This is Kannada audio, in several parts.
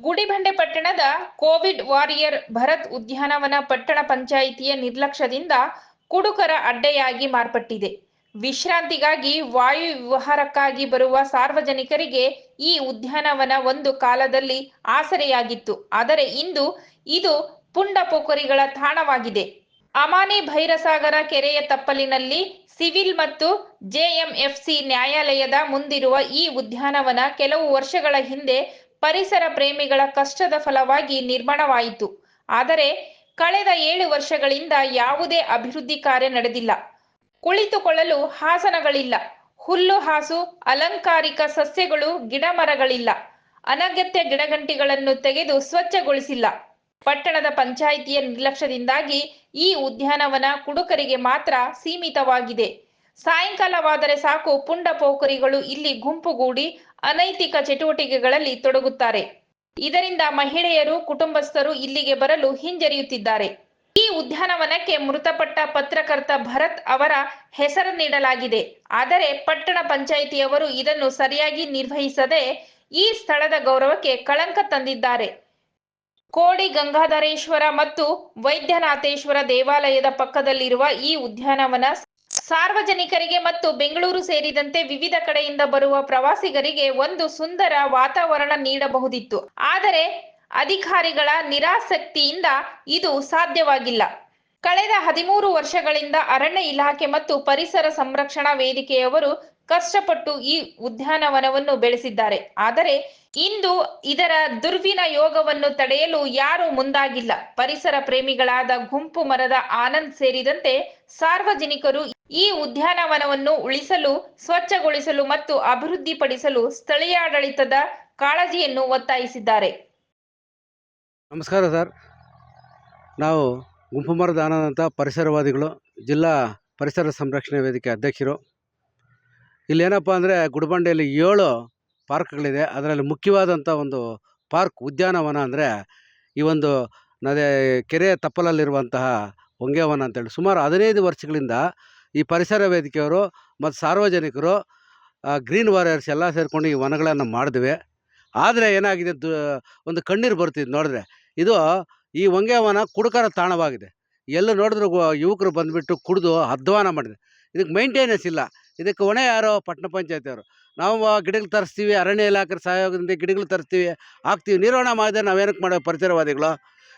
ಗುಡಿಬಂಡೆ ಪಟ್ಟಣದ ಕೋವಿಡ್ ವಾರಿಯರ್ ಭರತ್ ಉದ್ಯಾನವನ ಪಟ್ಟಣ ಪಂಚಾಯಿತಿಯ ನಿರ್ಲಕ್ಷ್ಯದಿಂದ ಕುಡುಕರ ಅಡ್ಡೆಯಾಗಿ ಮಾರ್ಪಟ್ಟಿದೆ. ವಿಶ್ರಾಂತಿಗಾಗಿ ವಾಯು ವಿಹಾರಕ್ಕಾಗಿ ಬರುವ ಸಾರ್ವಜನಿಕರಿಗೆ ಈ ಉದ್ಯಾನವನ ಒಂದು ಕಾಲದಲ್ಲಿ ಆಸರೆಯಾಗಿತ್ತು. ಆದರೆ ಇಂದು ಇದು ಪುಂಡ ಪೋಖರಿಗಳ ತಾಣವಾಗಿದೆ. ಅಮಾನಿ ಭೈರಸಾಗರ ಕೆರೆಯ ತಪ್ಪಲಿನಲ್ಲಿ ಸಿವಿಲ್ ಮತ್ತು ಜೆಎಂಎಫ್ಸಿ ನ್ಯಾಯಾಲಯದ ಮುಂದಿರುವ ಈ ಉದ್ಯಾನವನ ಕೆಲವು ವರ್ಷಗಳ ಹಿಂದೆ ಪರಿಸರ ಪ್ರೇಮಿಗಳ ಕಷ್ಟದ ಫಲವಾಗಿ ನಿರ್ಮಾಣವಾಯಿತು. ಆದರೆ ಕಳೆದ ಏಳು ವರ್ಷಗಳಿಂದ ಯಾವುದೇ ಅಭಿವೃದ್ಧಿ ಕಾರ್ಯ ನಡೆದಿಲ್ಲ. ಕುಳಿತುಕೊಳ್ಳಲು ಹಾಸನಗಳಿಲ್ಲ. ಹುಲ್ಲು ಹಾಸು, ಅಲಂಕಾರಿಕ ಸಸ್ಯಗಳು ಗಿಡಮರಗಳಿಲ್ಲ ಅನಗತ್ಯ ಗಿಡಗಂಟಿಗಳನ್ನು ತೆಗೆದು ಸ್ವಚ್ಛಗೊಳಿಸಿಲ್ಲ. ಪಟ್ಟಣದ ಪಂಚಾಯಿತಿಯ ನಿರ್ಲಕ್ಷ್ಯದಿಂದಾಗಿ ಈ ಉದ್ಯಾನವನ ಕುಡುಕರಿಗೆ ಮಾತ್ರ ಸೀಮಿತವಾಗಿದೆ. ಸಾಯಂಕಾಲವಾದರೆ ಸಾಕು ಪುಂಡ ಪೋಖರಿಗಳು ಇಲ್ಲಿ ಗುಂಪುಗೂಡಿ ಅನೈತಿಕ ಚಟುವಟಿಕೆಗಳಲ್ಲಿ ತೊಡಗುತ್ತಾರೆ. ಇದರಿಂದ ಮಹಿಳೆಯರು, ಕುಟುಂಬಸ್ಥರು ಇಲ್ಲಿಗೆ ಬರಲು ಹಿಂಜರಿಯುತ್ತಿದ್ದಾರೆ. ಈ ಉದ್ಯಾನವನಕ್ಕೆ ಮೃತಪಟ್ಟ ಪತ್ರಕರ್ತ ಭರತ್ ಅವರ ಹೆಸರು ನೀಡಲಾಗಿದೆ. ಆದರೆ ಪಟ್ಟಣ ಪಂಚಾಯಿತಿಯವರು ಇದನ್ನು ಸರಿಯಾಗಿ ನಿರ್ವಹಿಸದೆ ಈ ಸ್ಥಳದ ಗೌರವಕ್ಕೆ ಕಳಂಕ ತಂದಿದ್ದಾರೆ. ಕೋಡಿ ಗಂಗಾಧರೇಶ್ವರ ಮತ್ತು ವೈದ್ಯನಾಥೇಶ್ವರ ದೇವಾಲಯದ ಪಕ್ಕದಲ್ಲಿರುವ ಈ ಉದ್ಯಾನವನ ಸಾರ್ವಜನಿಕರಿಗೆ ಮತ್ತು ಬೆಂಗಳೂರು ಸೇರಿದಂತೆ ವಿವಿಧ ಕಡೆಯಿಂದ ಬರುವ ಪ್ರವಾಸಿಗರಿಗೆ ಒಂದು ಸುಂದರ ವಾತಾವರಣ ನೀಡಬಹುದಿತ್ತು. ಆದರೆ ಅಧಿಕಾರಿಗಳ ನಿರಾಸಕ್ತಿಯಿಂದ ಇದು ಸಾಧ್ಯವಾಗಿಲ್ಲ. ಕಳೆದ ಹದಿಮೂರು ವರ್ಷಗಳಿಂದ ಅರಣ್ಯ ಇಲಾಖೆ ಮತ್ತು ಪರಿಸರ ಸಂರಕ್ಷಣಾ ವೇದಿಕೆಯವರು ಕಷ್ಟಪಟ್ಟು ಈ ಉದ್ಯಾನವನವನ್ನು ಬೆಳೆಸಿದ್ದಾರೆ. ಆದರೆ ಇಂದು ಇದರ ದುರ್ವಿನ ಯೋಗವನ್ನು ತಡೆಯಲು ಯಾರೂ ಮುಂದಾಗಿಲ್ಲ. ಪರಿಸರ ಪ್ರೇಮಿಗಳಾದ ಗುಂಪು ಮರದ ಆನಂದ್ ಸೇರಿದಂತೆ ಸಾರ್ವಜನಿಕರು ಈ ಉದ್ಯಾನವನವನ್ನು ಉಳಿಸಲು, ಸ್ವಚ್ಛಗೊಳಿಸಲು ಮತ್ತು ಅಭಿವೃದ್ಧಿಪಡಿಸಲು ಸ್ಥಳೀಯಾಡಳಿತದ ಕಾಳಜಿಯನ್ನು ಒತ್ತಾಯಿಸಿದ್ದಾರೆ. ನಮಸ್ಕಾರ ಸರ್. ನಾವು ಗುಂಪು ಮರದ ಆನಂದ್ ಪರಿಸರವಾದಿಗಳು, ಜಿಲ್ಲಾ ಪರಿಸರ ಸಂರಕ್ಷಣೆ ವೇದಿಕೆ ಅಧ್ಯಕ್ಷರು ಇಲ್ಲೇನಪ್ಪ ಅಂದರೆ ಗುಡಿಬಂಡೆಯಲ್ಲಿ ಏಳು ಪಾರ್ಕ್ಗಳಿದೆ. ಅದರಲ್ಲಿ ಮುಖ್ಯವಾದಂಥ ಒಂದು ಪಾರ್ಕ್ ಉದ್ಯಾನವನ ಅಂದರೆ ಈ ಒಂದು ನದಿ ಕೆರೆಯ ತಪ್ಪಲಲ್ಲಿರುವಂತಹ ಹೊಂಗೆವನ ಅಂತೇಳಿ. ಸುಮಾರು ಹದಿನೈದು ವರ್ಷಗಳಿಂದ ಈ ಪರಿಸರ ವೇದಿಕೆಯವರು ಮತ್ತು ಸಾರ್ವಜನಿಕರು ಗ್ರೀನ್ ವಾರಿಯರ್ಸ್ ಎಲ್ಲ ಸೇರಿಕೊಂಡು ಈ ವನಗಳನ್ನು ಮಾಡಿದ್ವಿ. ಆದರೆ ಏನಾಗಿದೆ, ದು, ಒಂದು ಕಣ್ಣೀರು ಬರ್ತಿದ್ದು ನೋಡಿದ್ರೆ. ಇದು ಈ ಹೊಂಗೆವನ ಕುಡುಕರ ತಾಣವಾಗಿದೆ. ಎಲ್ಲ ನೋಡಿದ್ರು ಯುವಕರು ಬಂದುಬಿಟ್ಟು ಕುಡಿದು ಅಧ್ವಾನ ಮಾಡಿದೆ. ಇದಕ್ಕೆ ಮೈಂಟೆನೆನ್ಸ್ ಇಲ್ಲ. ಇದಕ್ಕೆ ಹೊಣೆ ಯಾರೋ ಪಟ್ಟಣ ಪಂಚಾಯತಿಯವರು. ನಾವು ಗಿಡಗಳು ತರಿಸ್ತೀವಿ, ಅರಣ್ಯ ಇಲಾಖೆ ಸಹಯೋಗದಿಂದ ಗಿಡಗಳು ತರಿಸ್ತೀವಿ, ಹಾಕ್ತೀವಿ, ನಿರ್ವಹಣೆ ಮಾಡಿದ್ರೆ ನಾವೇನಕ್ಕೆ ಮಾಡೋ ಪರಿಸರವಾದಿಗಳು?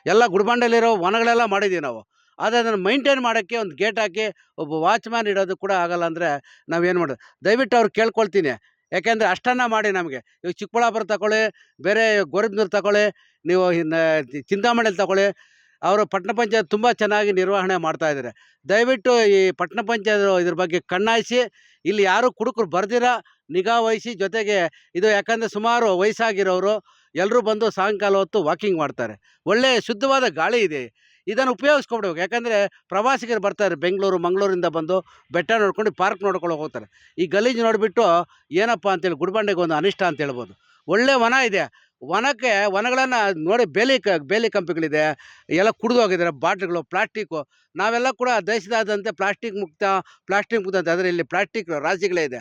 ಎಲ್ಲ ಗುಡ್ಬಂಡಲ್ಲಿರೋ ವನಗಳೆಲ್ಲ ಮಾಡಿದ್ದೀವಿ ನಾವು. ಆದರೆ ಅದನ್ನು ಮೈಂಟೈನ್ ಮಾಡೋಕ್ಕೆ ಒಂದು ಗೇಟ್ ಹಾಕಿ ಒಬ್ಬ ವಾಚ್ಮ್ಯಾನ್ ಇಡೋದು ಕೂಡ ಆಗಲ್ಲ ಅಂದರೆ ನಾವೇನು ಮಾಡೋದು? ದಯವಿಟ್ಟು ಅವ್ರು ಕೇಳ್ಕೊಳ್ತೀನಿ. ಯಾಕೆಂದರೆ ಅಷ್ಟನ್ನು ಮಾಡಿ ನಮಗೆ. ಇವಾಗ ಚಿಕ್ಕಬಳ್ಳಾಪುರ ತಗೊಳ್ಳಿ ಬೇರೆ ಗೋರಿಬ್ನೂರು ತಗೊಳ್ಳಿ ನೀವು ಇನ್ನು ಚಿಂತಾಮಣಿಯಲ್ಲಿ ತಗೊಳ್ಳಿ ಅವರು ಪಟ್ಟಣ ಪಂಚಾಯತ್ ತುಂಬ ಚೆನ್ನಾಗಿ ನಿರ್ವಹಣೆ ಮಾಡ್ತಾ ಇದ್ದಾರೆ. ದಯವಿಟ್ಟು ಈ ಪಟ್ಟಣ ಪಂಚಾಯತ್ ಇದ್ರ ಬಗ್ಗೆ ಕಣ್ಣಾಯಿಸಿ, ಇಲ್ಲಿ ಯಾರು ಕುಡುಕರು ಬರ್ದಿರ, ನಿಗಾ ವಹಿಸಿ, ಜೊತೆಗೆ ಇದು ಯಾಕಂದರೆ ಸುಮಾರು ವಯಸ್ಸಾಗಿರೋರು ಎಲ್ಲರೂ ಬಂದು ಸಾಯಂಕಾಲ ಹೊತ್ತು ವಾಕಿಂಗ್ ಮಾಡ್ತಾರೆ. ಒಳ್ಳೆಯ ಶುದ್ಧವಾದ ಗಾಳಿ ಇದೆ. ಇದನ್ನು ಉಪಯೋಗಿಸ್ಕೊಬಿಡ್ಬೇಕು. ಯಾಕಂದರೆ ಪ್ರವಾಸಿಗರು ಬರ್ತಾರೆ ಬೆಂಗಳೂರು, ಮಂಗಳೂರಿಂದ ಬಂದು ಬೆಟ್ಟ ನೋಡ್ಕೊಂಡು ಪಾರ್ಕ್ ನೋಡ್ಕೊಂಡು ಹೋಗ್ತಾರೆ. ಈ ಗಲೀಜು ನೋಡಿಬಿಟ್ಟು ಏನಪ್ಪ ಅಂತೇಳಿ ಗುಡ್ಬಂಡೆಗೆ ಒಂದು ಅನಿಷ್ಟ ಅಂತ ಹೇಳ್ಬೋದು. ಒಳ್ಳೆ ವನ ಇದೆ. ವನಕ್ಕೆ ವನಗಳನ್ನು ನೋಡಿ ಬೇಲಿ ಕ, ಬೇಲಿ ಕಂಪಿಗಳಿದೆ, ಎಲ್ಲ ಕುಡಿದು ಹೋಗಿದ್ದಾರೆ, ಬಾಟ್ಲ್ಗಳು, ಪ್ಲಾಸ್ಟಿಕ್ಕು. ನಾವೆಲ್ಲ ಕೂಡ ದೇಶದಾದಂತೆ ಪ್ಲಾಸ್ಟಿಕ್ ಮುಕ್ತ ಪ್ಲಾಸ್ಟಿಕ್ ಮುಕ್ತ ಅಂತ ಆದರೆ ಇಲ್ಲಿ ಪ್ಲಾಸ್ಟಿಕ್ ರಾಶಿಗಳೇ ಇದೆ.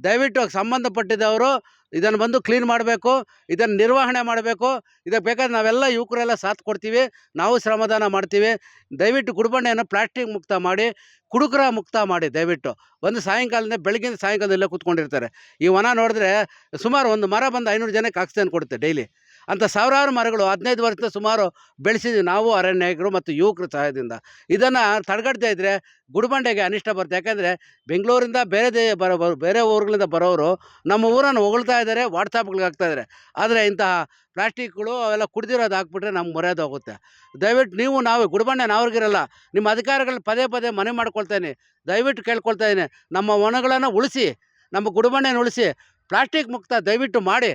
ದಯವಿಟ್ಟು ಸಂಬಂಧಪಟ್ಟಿದ್ದವರು ಇದನ್ನು ಬಂದು ಕ್ಲೀನ್ ಮಾಡಬೇಕು, ಇದನ್ನು ನಿರ್ವಹಣೆ ಮಾಡಬೇಕು. ಇದಕ್ಕೆ ಬೇಕಾದ್ರೆ ನಾವೆಲ್ಲ ಯುವಕರೆಲ್ಲ ಸಾಥ್ ಕೊಡ್ತೀವಿ, ನಾವು ಶ್ರಮದಾನ ಮಾಡ್ತೀವಿ. ದಯವಿಟ್ಟು ಗುಡ್ಬಂಡೆಯನ್ನು ಪ್ಲಾಸ್ಟಿಕ್ ಮುಕ್ತ ಮಾಡಿ ಕುಡುಕರ ಮುಕ್ತ ಮಾಡಿ ದಯವಿಟ್ಟು. ಒಂದು ಸಾಯಂಕಾಲದಿಂದ ಬೆಳಗಿನ ಸಾಯಂಕಾಲದಲ್ಲೇ ಕೂತ್ಕೊಂಡಿರ್ತಾರೆ. ಈ ವನ ನೋಡಿದ್ರೆ ಸುಮಾರು ಒಂದು ಮರ ಬಂದು ಐನೂರು ಜನಕ್ಕೆ ಆಕ್ಸಿಜನ್ ಕೊಡುತ್ತೆ ಡೈಲಿ. ಅಂಥ ಸಾವಿರಾರು ಮರಗಳು ಹದಿನೈದು ವರ್ಷದ ಸುಮಾರು ಬೆಳೆಸಿದ್ವಿ ನಾವು ಅರಣ್ಯಕರು ಮತ್ತು ಯುವಕರ ಸಹಾಯದಿಂದ. ಇದನ್ನು ತಡೆಗಟ್ಟದೇ ಇದ್ದರೆ ಗುಡಿಬಂಡೆಗೆ ಅನಿಷ್ಟ ಬರುತ್ತೆ. ಯಾಕೆಂದರೆ ಬೆಂಗಳೂರಿಂದ ಬೇರೆ ದೇ ಬರೋ- ಬೇರೆ ಊರುಗಳಿಂದ ಬರೋರು ನಮ್ಮ ಊರನ್ನು ಹೊಗಳ್ತಾ ಇದ್ದಾರೆ, ವಾಟ್ಸಾಪ್ಗಳಿಗೆ ಹಾಕ್ತಾ ಇದ್ದಾರೆ. ಆದರೆ ಇಂತಹ ಪ್ಲಾಸ್ಟಿಕ್ಗಳು ಅವೆಲ್ಲ ಕುಡಿದಿರೋದು ಹಾಕ್ಬಿಟ್ರೆ ನಮ್ಗೆ ಮರ್ಯಾದೆ ಹೋಗುತ್ತೆ. ದಯವಿಟ್ಟು ನೀವು, ನಾವು ಗುಡಬಂಡೆ ನಾವ್ರಿಗಿರಲ್ಲ, ನಿಮ್ಮ ಅಧಿಕಾರಿಗಳು ಪದೇ ಪದೇ ಮನೆ ಮಾಡ್ಕೊಳ್ತೇನೆ ದಯವಿಟ್ಟು ಕೇಳ್ಕೊಳ್ತಾ ಇದ್ದೀನಿ ನಮ್ಮ ಒಣಗಳನ್ನು ಉಳಿಸಿ, ನಮ್ಮ ಗುಡಿಬಂಡೆನ ಉಳಿಸಿ, ಪ್ಲಾಸ್ಟಿಕ್ ಮುಕ್ತ ದಯವಿಟ್ಟು ಮಾಡಿ.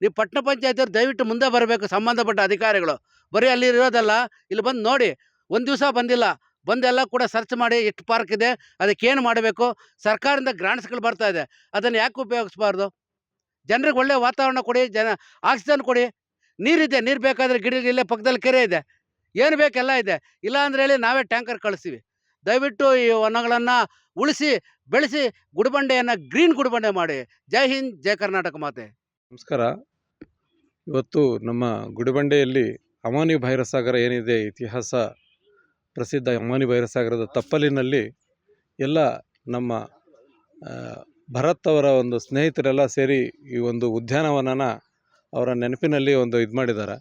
ನೀವು ಪಟ್ಟಣ ಪಂಚಾಯತಿಯವ್ರು ದಯವಿಟ್ಟು ಮುಂದೆ ಬರಬೇಕು, ಸಂಬಂಧಪಟ್ಟ ಅಧಿಕಾರಿಗಳು. ಬರೀ ಅಲ್ಲಿ ಇರೋದಲ್ಲ ಇಲ್ಲಿ ಬಂದು ನೋಡಿ, ಒಂದು ದಿವಸ ಬಂದಿಲ್ಲ. ಬಂದೆಲ್ಲ ಕೂಡ ಸರ್ಚ್ ಮಾಡಿ, ಎಷ್ಟು ಪಾರ್ಕ್ ಇದೆ, ಅದಕ್ಕೆ ಏನು ಮಾಡಬೇಕು? ಸರ್ಕಾರದಿಂದ ಗ್ರಾಂಟ್ಸ್ಗಳು ಬರ್ತಾ ಇದೆ. ಅದನ್ನು ಯಾಕೆ ಉಪಯೋಗಿಸ್ಬಾರ್ದು? ಜನರಿಗೆ ಒಳ್ಳೆಯ ವಾತಾವರಣ ಕೊಡಿ, ಜನ, ಆಕ್ಸಿಜನ್ ಕೊಡಿ. ನೀರಿದೆ, ನೀರು ಬೇಕಾದರೆ ಗಿಡ ಇಲ್ಲೇ ಪಕ್ಕದಲ್ಲಿ ಕೆರೆ ಇದೆ. ಏನು ಬೇಕೆಲ್ಲ ಇದೆ. ಇಲ್ಲ ಅಂದ್ರೆ ಹೇಳಿ ನಾವೇ ಟ್ಯಾಂಕರ್ ಕಳಿಸ್ತೀವಿ. ದಯವಿಟ್ಟು ಈ ವನಗಳನ್ನು ಉಳಿಸಿ, ಬೆಳೆಸಿ, ಗುಡಿಬಂಡೆಯನ್ನು ಗ್ರೀನ್ ಗುಡಿಬಂಡೆ ಮಾಡಿ. ಜೈ ಹಿಂದ್, ಜೈ ಕರ್ನಾಟಕ ಮಾತೆ. ನಮಸ್ಕಾರ. ಇವತ್ತು ನಮ್ಮ ಗುಡಿಬಂಡೆಯಲ್ಲಿ ಅಮಾನಿ ಭೈರಸಾಗರ ಏನಿದೆ ಇತಿಹಾಸ ಪ್ರಸಿದ್ಧ ಅಮಾನಿ ಭೈರಸಾಗರದ ತಪ್ಪಲಿನಲ್ಲಿ ಎಲ್ಲ ನಮ್ಮ ಭರತ್ ಅವರ ಒಂದು ಸ್ನೇಹಿತರೆಲ್ಲ ಸೇರಿ ಈ ಒಂದು ಉದ್ಯಾನವನನ ಅವರ ನೆನಪಿನಲ್ಲಿ ಒಂದು ಇದು ಮಾಡಿದ್ದಾರೆ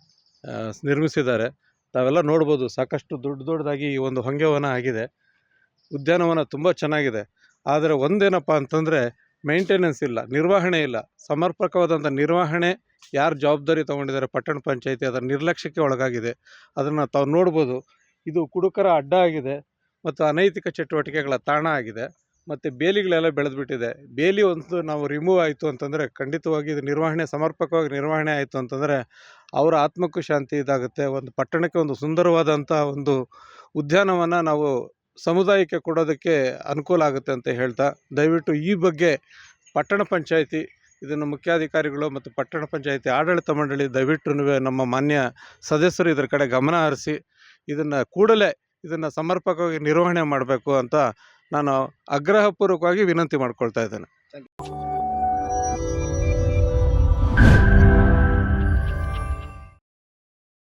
ನಿರ್ಮಿಸಿದ್ದಾರೆ. ತಾವೆಲ್ಲ ನೋಡ್ಬೋದು, ಸಾಕಷ್ಟು ದೊಡ್ಡ ದೊಡ್ಡದಾಗಿ ಈ ಒಂದು ಹೊಂಗೆವನ ಆಗಿದೆ. ಉದ್ಯಾನವನ ತುಂಬ ಚೆನ್ನಾಗಿದೆ. ಆದರೆ ಒಂದೇನಪ್ಪ ಅಂತಂದರೆ, ಮೇಂಟೆನೆನ್ಸ್ ಇಲ್ಲ, ನಿರ್ವಹಣೆ ಇಲ್ಲ. ಸಮರ್ಪಕವಾದಂಥ ನಿರ್ವಹಣೆ ಯಾರು ಜವಾಬ್ದಾರಿ ತೊಗೊಂಡಿದ್ದಾರೆ, ಪಟ್ಟಣ ಪಂಚಾಯಿತಿ ಅದರ ನಿರ್ಲಕ್ಷ್ಯಕ್ಕೆ ಒಳಗಾಗಿದೆ. ಅದನ್ನು ತಾವು ನೋಡ್ಬೋದು. ಇದು ಕುಡುಕರ ಅಡ್ಡ ಆಗಿದೆ ಮತ್ತು ಅನೈತಿಕ ಚಟುವಟಿಕೆಗಳ ತಾಣ ಆಗಿದೆ. ಮತ್ತು ಬೇಲಿಗಳೆಲ್ಲ ಬೆಳೆದ್ಬಿಟ್ಟಿದೆ. ಬೇಲಿ ಒಂದು ನಾವು ರಿಮೂವ್ ಆಯಿತು ಅಂತಂದರೆ ಖಂಡಿತವಾಗಿ ಇದು ನಿರ್ವಹಣೆ, ಸಮರ್ಪಕವಾಗಿ ನಿರ್ವಹಣೆ ಆಯಿತು ಅಂತಂದರೆ ಅವರ ಆತ್ಮಕ್ಕೂ ಶಾಂತಿ ಇದಾಗುತ್ತೆ. ಒಂದು ಪಟ್ಟಣಕ್ಕೆ ಒಂದು ಸುಂದರವಾದಂಥ ಒಂದು ಉದ್ಯಾನವನ ನಾವು ಸಮುದಾಯಕ್ಕೆ ಕೊಡೋದಕ್ಕೆ ಅನುಕೂಲ ಆಗುತ್ತೆ ಅಂತ ಹೇಳ್ತಾ, ದಯವಿಟ್ಟು ಈ ಬಗ್ಗೆ ಪಟ್ಟಣ ಪಂಚಾಯಿತಿ, ಇದನ್ನು ಮುಖ್ಯಾಧಿಕಾರಿಗಳು ಮತ್ತು ಪಟ್ಟಣ ಪಂಚಾಯಿತಿ ಆಡಳಿತ ಮಂಡಳಿ ದಯವಿಟ್ಟು ನಮ್ಮ ಮಾನ್ಯ ಸದಸ್ಯರು ಇದರ ಕಡೆ ಗಮನ ಹರಿಸಿ, ಇದನ್ನು ಕೂಡಲೇ ಇದನ್ನು ಸಮರ್ಪಕವಾಗಿ ನಿರ್ವಹಣೆ ಮಾಡಬೇಕು ಅಂತ ನಾನು ಆಗ್ರಹಪೂರ್ವಕವಾಗಿ ವಿನಂತಿ ಮಾಡ್ಕೊಳ್ತಾ ಇದ್ದೇನೆ.